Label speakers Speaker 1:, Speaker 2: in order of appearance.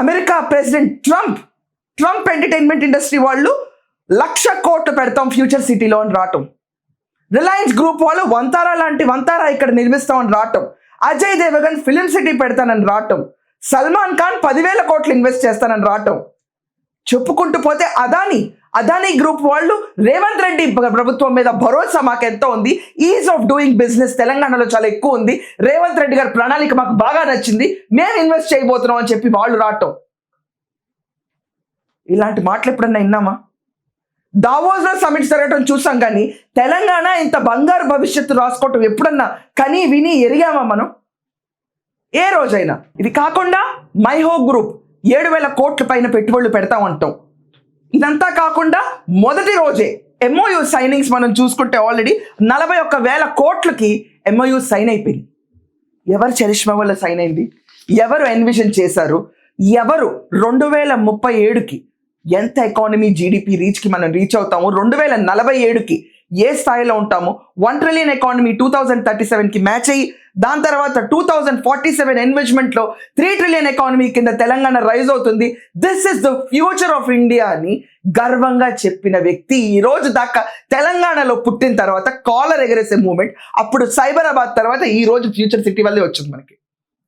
Speaker 1: America president Trump Trump entertainment industry వాళ్ళు లక్ష కోట్లు పెడతాం ఫ్యూచర్ సిటీలో అని రావటం. రిలయన్స్ గ్రూప్ వాళ్ళు వంతారా లాంటి వంతారా ఇక్కడ నిర్మిస్తామని రావటం. అజయ్ దేవగన్ ఫిలిం సిటీ పెడతానని రావటం. సల్మాన్ ఖాన్ పదివేల కోట్లు ఇన్వెస్ట్ చేస్తానని రావటం. చెప్పుకుంటూ పోతే అదాని అదానీ గ్రూప్ వాళ్ళు రేవంత్ రెడ్డి ప్రభుత్వం మీద భరోసా మాకు ఎంత ఉంది? ఈజ్ ఆఫ్ డూయింగ్ బిజినెస్ తెలంగాణలో చాలా ఎక్కువ ఉంది. రేవంత్ రెడ్డి గారి ప్రణాళిక మాకు బాగా నచ్చింది. మేము ఇన్వెస్ట్ చేయబోతున్నాం అని చెప్పి వాళ్ళు రావటం. ఇలాంటి మాటలు ఎప్పుడన్నా విన్నామా దావోస్లో సమిట్ జరగటం చూసాం కానీ తెలంగాణ ఇంత బంగారు భవిష్యత్తు రాసుకోవటం ఎప్పుడన్నా కని విని ఎరిగామా మనం? ఏ రోజైనా. ఇది కాకుండా మైహో గ్రూప్ ఏడు వేల కోట్ల పైన పెట్టుబడులు పెడతామంటాం ఇదంతా కాకుండా మొదటి రోజే ఎంఓయూ సైనింగ్స్ మనం చూసుకుంటే ఆల్రెడీ నలభై ఒక్క వేల కోట్లకి ఎంఓయూ సైన్ అయిపోయింది. ఎవరు చరిష్మా వల్ల సైన్ అయింది? ఎవరు ఎన్విజన్ చేశారు? ఎవరు రెండు వేల ముప్పై ఏడుకి ఎంత ఎకానమీ జీడిపి రీచ్కి మనం రీచ్ అవుతాము రెండు వేల నలభై ఏడుకి ఏ స్థాయిలో ఉంటాము one trillion economy two thousand thirty సెవెన్కి మ్యాచ్ అయ్యి దాని తర్వాత టూ థౌజండ్ ఫార్టీ సెవెన్ ఎన్వెజ్మెంట్లో త్రీ ట్రిలియన్ ఎకానమీ కింద తెలంగాణ రైజ్ అవుతుంది. This is the future of India అని గర్వంగా చెప్పిన వ్యక్తి ఈ రోజు దాకా తెలంగాణలో పుట్టిన తర్వాత కాలర్ ఎగరేసే మూమెంట్ అప్పుడు సైబరాబాద్ తర్వాత ఈ రోజు ఫ్యూచర్ సిటీ వల్లే వచ్చింది మనకి.